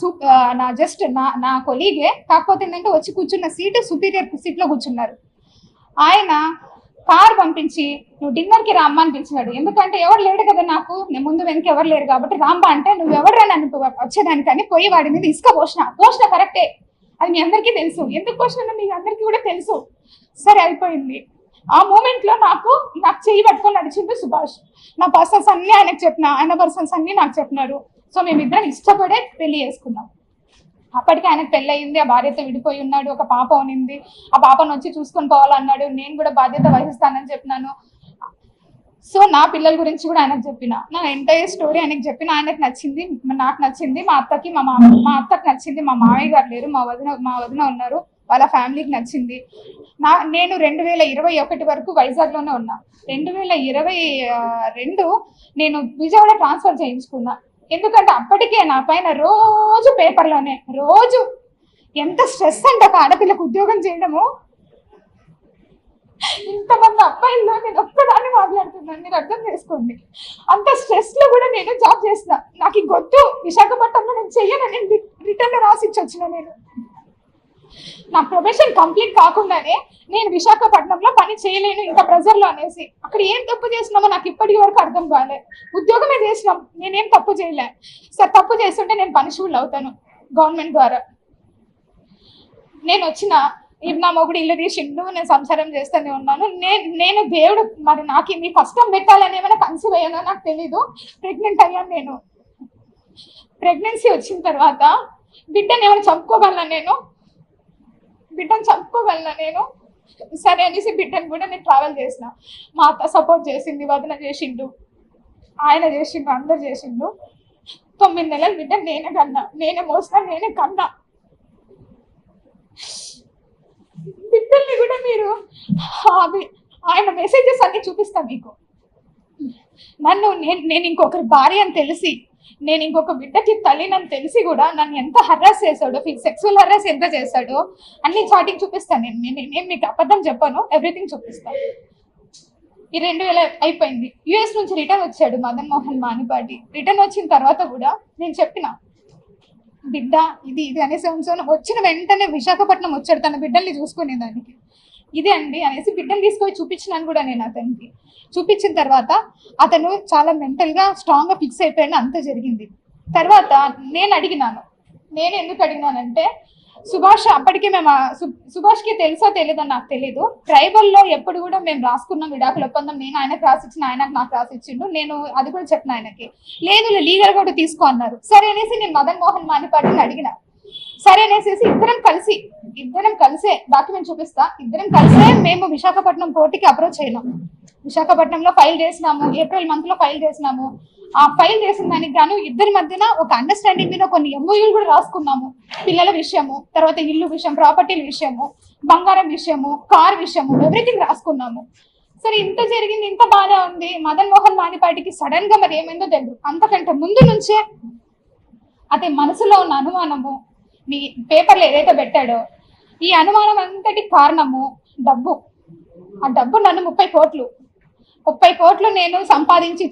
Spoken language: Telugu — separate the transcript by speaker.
Speaker 1: సు- నా జస్ట్ నా నా కొలీగే కాకపోతే ఏంటంటే వచ్చి కూర్చున్న సీటు సుపీరియర్ సీట్లో కూర్చున్నారు. ఆయన కార్ పంపించి నువ్వు డిన్నర్కి రామ్మా అని పిలిచినాడు. ఎందుకంటే ఎవరు లేడు కదా నాకు. నేను ముందు వెనక ఎవరు లేరు కాబట్టి రామ్మా అంటే నువ్వు ఎవరు నన్ను వచ్చేదానికని పోయి వాడి మీద ఇసుక పోసిన. పోసిన కరెక్టే అది మీ అందరికీ తెలుసు. ఎందుకు పోసిన మీ అందరికీ కూడా తెలుసు. సరే అయిపోయింది. ఆ మూమెంట్లో నాకు నాకు చెయ్యి పట్టుకొని నడిచిండు సుభాష్. నా పర్సన్స్ అన్ని ఆయనకు చెప్పిన ఆయన పర్సన్స్ అన్ని నాకు చెప్పినారు. సో మేమిద్దరం ఇష్టపడే పెళ్ళి చేసుకున్నాం. అప్పటికే ఆయనకు పెళ్ళయింది ఆ భార్యతో విడిపోయి ఉన్నాడు ఒక పాప ఉనింది. ఆ పాపను వచ్చి చూసుకొని పోవాలన్నాడు. నేను కూడా బాధ్యత వహిస్తానని చెప్పినాను. సో నా పిల్లల గురించి కూడా ఆయనకు చెప్పిన. నా ఎంటైర్ స్టోరీ ఆయనకు చెప్పిన. ఆయనకు నచ్చింది నాకు నచ్చింది మా అత్తకి మా మామ మా అత్తకి నచ్చింది మా మామయ్య గారు లేరు మా వదిన మా వదిన ఉన్నారు వాళ్ళ ఫ్యామిలీకి నచ్చింది. నా నేను రెండు వేల ఇరవై ఒకటి వరకు వైజాగ్లోనే ఉన్నా. రెండు వేల ఇరవై రెండు నేను విజయవాడ ట్రాన్స్ఫర్ చేయించుకున్నా. ఎందుకంటే అప్పటికే నా పైన రోజు పేపర్లోనే రోజు ఎంత స్ట్రెస్ అంటే ఒక ఆడపిల్లకు ఉద్యోగం చేయడము. ఇంతమంది అబ్బాయిల్లో నేను ఒక్కదాన్ని మాట్లాడుతున్నాను మీరు అర్థం చేసుకోండి. అంత స్ట్రెస్లో కూడా నేను జాబ్ చేసిన నాకు ఈ గొద్దు విశాఖపట్నంలో నేను చెయ్యనని రిటర్న్ రాసిచ్చి వచ్చిన నేను. నా ప్రొఫెషన్ కంప్లీట్ కాకుండానే నేను విశాఖపట్నంలో పని చేయలేను ఇంకా ప్రెజర్లో అనేసి. అక్కడ ఏం తప్పు చేసినామో నాకు ఇప్పటి వరకు అర్థం కాలేదు ఉద్యోగమే చేసినాం నేనేం తప్పు చేయలే. సార్ తప్పు చేస్తుంటే నేను పనిషబుల్ అవుతాను గవర్నమెంట్ ద్వారా. నేను వచ్చిన నా మొగుడు ఇల్లు తీసిండు నేను సంసారం చేస్తూనే ఉన్నాను. నేను నేను దేవుడు మరి నాకు ఇన్ని కష్టం పెట్టాలని ఏమైనా కన్సీవ్ అయ్యానో? నాకు తెలీదు. ప్రెగ్నెంట్ అయ్యాను నేను. ప్రెగ్నెన్సీ వచ్చిన తర్వాత బిడ్డని ఏమైనా చంపుకోగలనా నేను? బిడ్డను చంపుకోగలనా నేను? సరే అనేసి బిడ్డను కూడా నేను ట్రావెల్ చేసిన. మా అత్త సపోర్ట్ చేసింది వదిన చేసిండు ఆయన చేసిండు అందరు చేసిండు. తొమ్మిది నెలలు బిడ్డ నేనే కన్నా నేనే మోసిన నేనే కన్నా. బిడ్డల్ని కూడా మీరు అవి- ఆయన మెసేజెస్ అన్ని చూపిస్తా మీకు. నన్ను నేను నేను ఇంకొకరి భార్య అని తెలిసి నేను ఇంకొక బిడ్డకి తల్లినని తెలిసి కూడా నన్ను ఎంత హర్రాస్ చేశాడో సెక్సువల్ హర్రాస్ ఎంత చేశాడో అన్ని చాటింగ్ చూపిస్తాను నేను నేను నేను మీకు అబద్ధం చెప్పాను ఎవ్రీథింగ్ చూపిస్తాను ఈ రెండు వేల అయిపోయింది. యుఎస్ నుంచి రిటర్న్ వచ్చాడు మదన్ మోహన్ మానిపాటి. రిటర్న్ వచ్చిన తర్వాత కూడా నేను చెప్పిన బిడ్డ ఇది ఇది అనేసి ఉంచాను వచ్చిన వెంటనే విశాఖపట్నం వచ్చాడు తన బిడ్డల్ని చూసుకునే దానికి ఇదే అండి అనేసి బిడ్డను తీసుకొని చూపించినాను కూడా నేను అతనికి. చూపించిన తర్వాత అతను చాలా మెంటల్గా స్ట్రాంగ్గా ఫిక్స్ అయిపోయాడు అంత జరిగింది. తర్వాత నేను అడిగినాను నేను ఎందుకు అడిగినానంటే సుభాష్ అప్పటికే మేము సుభాష్కి తెలుసో తెలియదో నాకు తెలీదు. ట్రైబల్లో ఎప్పుడు కూడా మేము రాసుకున్నాం విడాకుల ఒప్పందం నేను ఆయనకు రాసిచ్చిన ఆయనకు నాకు రాసిచ్చిండు. నేను అది కూడా చెప్పిన ఆయనకి. లేదు లీగల్ కూడా తీసుకో అన్నారు. సరే అనేసి నేను మదన్ మోహన్ మానిపాటిని అడిగిన. సరే అనేసి ఇద్దరం కలిసి ఇద్దరం కలిసే డాక్యుమెంట్ చూపిస్తా. ఇద్దరం కలిసే మేము విశాఖపట్నం కోర్టుకి అప్రోచ్ అయినాం. విశాఖపట్నంలో ఫైల్ చేసినాము ఏప్రిల్ మంత్లో ఫైల్ చేసినాము. ఆ ఫైల్ చేసిన దానికి గాను ఇద్దరి మధ్యన ఒక అండర్స్టాండింగ్ మీద కొన్ని ఎంఓయూలు కూడా రాసుకున్నాము. పిల్లల విషయము తర్వాత ఇల్లు విషయం ప్రాపర్టీల విషయము బంగారం విషయము కార్ విషయము ఎవ్రీథింగ్ రాసుకున్నాము. సరే ఇంత జరిగింది ఇంత బాగా ఉంది. మదన్ మోహన్ మానిపాటికి సడన్గా మరి ఏమైందో తెలియదు అంతకంటే ముందు నుంచే అతని మనసులో ఉన్న అనుమానము మీ పేపర్లు ఏదైతే పెట్టాడో ఈ అనుమానం అంతటి కారణము డబ్బు. ఆ డబ్బు నన్ను ముప్పై కోట్లు. ముప్పై కోట్లు నేను సంపాదించి